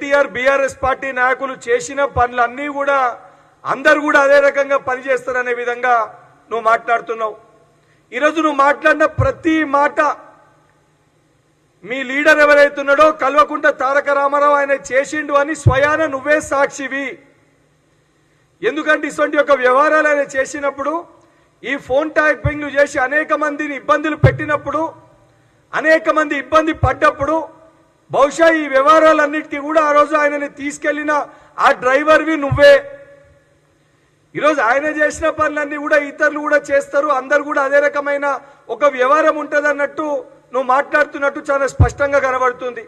KTR BRS party నాయకులు చేసిన పనులన్నీ కూడా అందరు కూడా అదే రకంగా పనిచేస్తారనే విధంగా నువ్వు మాట్లాడుతున్నావు. ఈరోజు నువ్వు మాట్లాడిన ప్రతి మాట మీ లీడర్ ఎవరైతున్నాడో కల్వకుంట తారక రామారావు ఆయన చేసిండు అని స్వయాన నువ్వే సాక్షివి. ఎందుకంటే ఇటువంటి ఒక వ్యవహారాలు ఆయన చేసినప్పుడు ఈ ఫోన్ ట్యాపింగ్లు చేసి అనేక మందిని ఇబ్బందులు పెట్టినప్పుడు అనేక మంది ఇబ్బంది పడ్డప్పుడు బహుశా ఈ వ్యవహారాలన్నిటికీ కూడా ఆ రోజు ఆయనని తీసుకెళ్ళిన ఆ డ్రైవర్వి నువ్వే. ఈరోజు ఆయన చేసిన పనులన్నీ కూడా ఇతరులు కూడా చేస్తారు అందరు కూడా అదే రకమైన ఒక వ్యవహారం ఉంటుంది అన్నట్టు నువ్వు మాట్లాడుతున్నట్టు చాలా స్పష్టంగా కనబడుతుంది.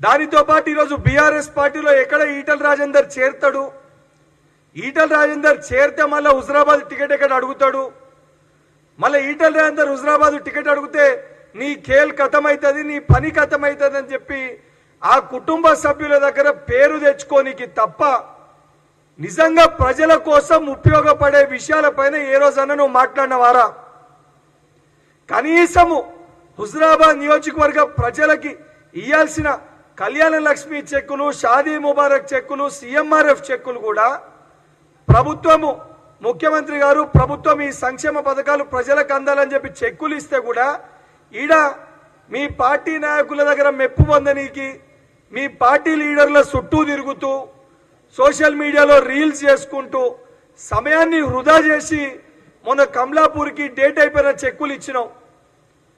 దానితో పాటు ఈరోజు బీఆర్ఎస్ పార్టీలో ఎక్కడ ఈటల రాజేందర్ చేరుతాడు? ఈటల రాజేందర్ చేరితే మళ్ళీ హుజరాబాద్ టికెట్ ఎక్కడ అడుగుతాడు? మళ్ళీ ఈటల రాజేందర్ హుజరాబాద్ టికెట్ అడిగితే నీ కేల్ కథమవుతుంది నీ పని కథమవుతుంది అని చెప్పి ఆ కుటుంబ సభ్యుల దగ్గర పేరు తెచ్చుకోనికి తప్ప నిజంగా ప్రజల కోసం ఉపయోగపడే విషయాలపైన ఏ రోజన్నా నువ్వు మాట్లాడినవారా? కనీసము హుజరాబాద్ నియోజకవర్గ ప్రజలకి ఇయ్యాల్సిన కళ్యాణ లక్ష్మి చెక్కులు షాదీ ముబారక్ చెక్కులు సీఎంఆర్ఎఫ్ చెక్కులు కూడా ప్రభుత్వము ముఖ్యమంత్రి గారు ప్రభుత్వం ఈ సంక్షేమ పథకాలు ప్రజలకు అందాలని చెప్పి చెక్కులు ఇస్తే కూడా ఈడ మీ పార్టీ నాయకుల దగ్గర మెప్పు పొందనీకి మీ పార్టీ లీడర్ల చుట్టూ తిరుగుతూ సోషల్ మీడియాలో రీల్స్ చేసుకుంటూ సమయాన్ని వృధా చేసి మొన్న కమలాపూర్కి డేట్ అయిపోయిన చెక్కులు ఇచ్చినాం.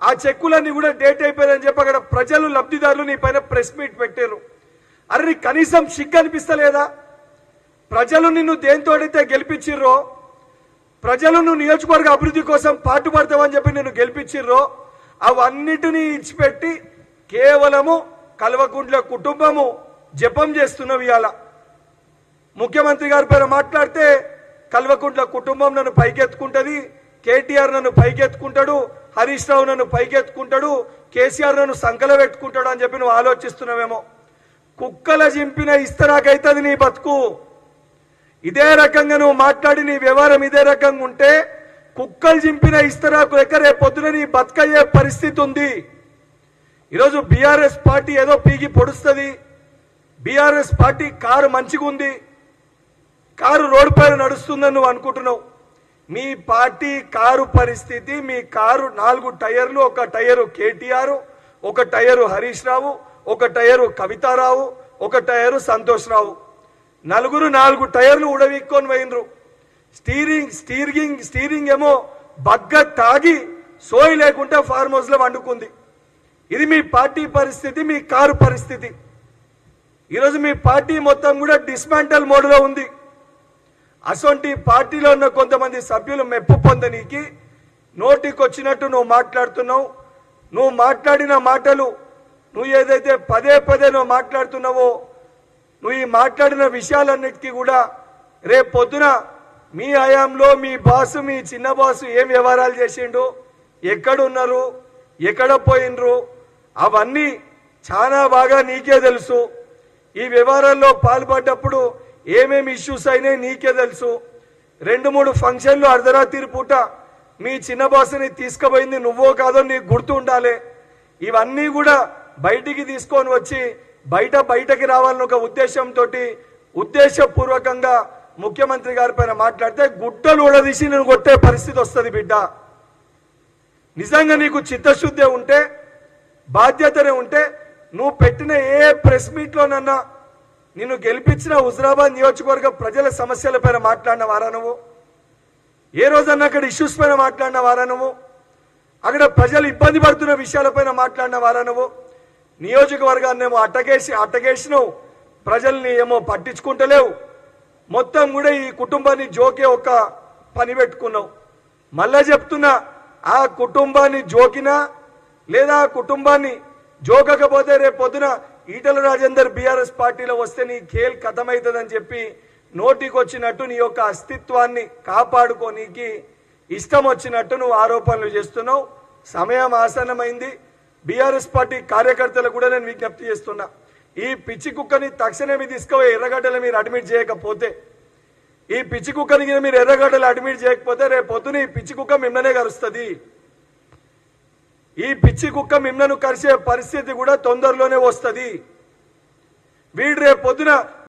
ఆ చెక్కులన్నీ కూడా డేట్ అయిపోయిందని చెప్పి అక్కడ ప్రజలు లబ్ధిదారులు నీ పైన ప్రెస్ మీట్ పెట్టారు. అరే కనీసం సిగ్గు అనిపిస్తలేదా? ప్రజలు నిన్ను దేంతోడైతే గెలిపించిర్రో? ప్రజలు నువ్వు నియోజకవర్గ అభివృద్ధి కోసం పాటుపడతావని చెప్పి నిన్ను గెలిపించిర్రో? అవన్నిటినీ ఇచ్చిపెట్టి కేవలము కల్వకుంట్ల కుటుంబము జపం చేస్తున్నవి ఇవాళ ముఖ్యమంత్రి గారి పైన మాట్లాడితే కల్వకుంట్ల కుటుంబం నన్ను పైకెత్తుకుంటుంది కేటీఆర్ నన్ను పైకెత్తుకుంటాడు హరీష్ రావు నన్ను పైకెత్తుకుంటాడు కేసీఆర్ నన్ను సంకల పెట్టుకుంటాడు అని చెప్పి నువ్వు ఆలోచిస్తున్నావేమో. కుక్కల జింపిన ఇస్తరాకైతుంది నీ బతుకు. ఇదే రకంగా నువ్వు మాట్లాడి నీ వ్యవహారం ఇదే రకంగా ఉంటే కుక్కలు చింపిన ఇస్తరాకు లెక్క రేపు పొద్దున నీ బతకయ్యే పరిస్థితి ఉంది. ఈరోజు బీఆర్ఎస్ పార్టీ ఏదో పీకి పొడుస్తుంది. బీఆర్ఎస్ పార్టీ కారు మంచిగా ఉంది. కారు రోడ్డు పైన నడుస్తుందని నువ్వు అనుకుంటున్నావు. మీ పార్టీ కారు పరిస్థితి మీ కారు నాలుగు టైర్లు ఒక టైరు కేటీఆర్ ఒక టైరు హరీష్ రావు ఒక టైరు కవితారావు ఒక టైరు సంతోష్ రావు. నలుగురు నాలుగు టైర్లు ఉడవిక్కొని పోయినరు స్టీరింగ్ స్టీరింగ్ స్టీరింగ్ ఏమో బగ్గ తాగి సోయి లేకుంటే ఫార్మ్ హౌస్లో వండుకుంది. ఇది మీ పార్టీ పరిస్థితి మీ కారు పరిస్థితి. ఈరోజు మీ పార్టీ మొత్తం కూడా డిస్మాంటల్ మోడ్లో ఉంది. అసొంటి పార్టీలో ఉన్న కొంతమంది సభ్యులు మెప్పు పొందనీకి నోటికొచ్చినట్టు నువ్వు మాట్లాడుతున్నావు. నువ్వు మాట్లాడిన మాటలు నువ్వు ఏదైతే పదే పదే నువ్వు మాట్లాడుతున్నావో నువ్వు ఈ మాట్లాడిన విషయాలన్నిటికీ కూడా రేపు పొద్దున మీ హయాంలో మీ బాసు మీ చిన్న బాసు ఏం వ్యవహారాలు చేసిండు ఎక్కడున్నారు? ఎక్కడ పోయినరు అవన్నీ చాలా బాగా నీకే తెలుసు. ఈ వ్యవహారాల్లో పాల్పడ్డప్పుడు ఏమేమి ఇష్యూస్ అయినాయి నీకే తెలుసు. రెండు మూడు ఫంక్షన్లు అర్ధరాత్రి పూట మీ చిన్న బాసుని తీసుకుపోయింది నువ్వో కాదో నీకు గుర్తు ఉండాలి. ఇవన్నీ కూడా బయటికి తీసుకొని వచ్చి బయట బయటకి రావాలని ఒక ఉద్దేశంతో ఉద్దేశపూర్వకంగా ముఖ్యమంత్రి గారి పైన మాట్లాడితే గుడ్డలు ఊడదీసి నేను కొట్టే పరిస్థితి వస్తుంది బిడ్డ. నిజంగా నీకు చిత్తశుద్ధి ఉంటే బాధ్యతనే ఉంటే నువ్వు పెట్టిన ఏ ప్రెస్ మీట్లోనన్నా నిన్ను గెలిపించిన హుజరాబాద్ నియోజకవర్గ ప్రజల సమస్యల పైన మాట్లాడిన వారా నువ్వు? ఏ రోజన్నా అక్కడ ఇష్యూస్ పైన మాట్లాడిన వారా నువ్వు? అక్కడ ప్రజలు ఇబ్బంది పడుతున్న విషయాలపైన మాట్లాడిన వారా నువ్వు? నియోజకవర్గాన్ని ఏమో అట్టగేసి అట్టగేసినవు ప్రజల్ని ఏమో పట్టించుకుంటలేవు. మొత్తం కూడా ఈ కుటుంబాన్ని జోకే ఒక పని పెట్టుకున్నాం. మళ్ళా చెప్తున్నా ఆ కుటుంబాన్ని జోకినా లేదా ఆ కుటుంబాన్ని జోకకపోతే రేపు పొద్దున ఈటల రాజేందర్ బీఆర్ఎస్ పార్టీలో వస్తే నీ ఖేల్ కథమవుతుందని చెప్పి నోటికి వచ్చినట్టు నీ యొక్క అస్తిత్వాన్ని కాపాడుకోనీకి ఇష్టం వచ్చినట్టు నువ్వు ఆరోపణలు చేస్తున్నావు. సమయం ఆసన్నమైంది. బీఆర్ఎస్ పార్టీ కార్యకర్తలు కూడా నేను విజ్ఞప్తి చేస్తున్నా. ఈ పిచ్చి కుక్కని తక్షణమే తీసుకుపోయి ఎర్రగడ్డలు మీరు అడ్మిట్ చేయకపోతే ఈ పిచ్చి కుక్కని మీరు ఎర్రగడ్డలు అడ్మిట్ చేయకపోతే రేపు పొద్దున ఈ పిచ్చి కుక్క మిమ్మల్నే కరుస్తుంది. ఈ పిచ్చి కుక్క మిమ్మల్ని కరిసే పరిస్థితి కూడా తొందరలోనే వస్తుంది. వీడు రేపు పొద్దున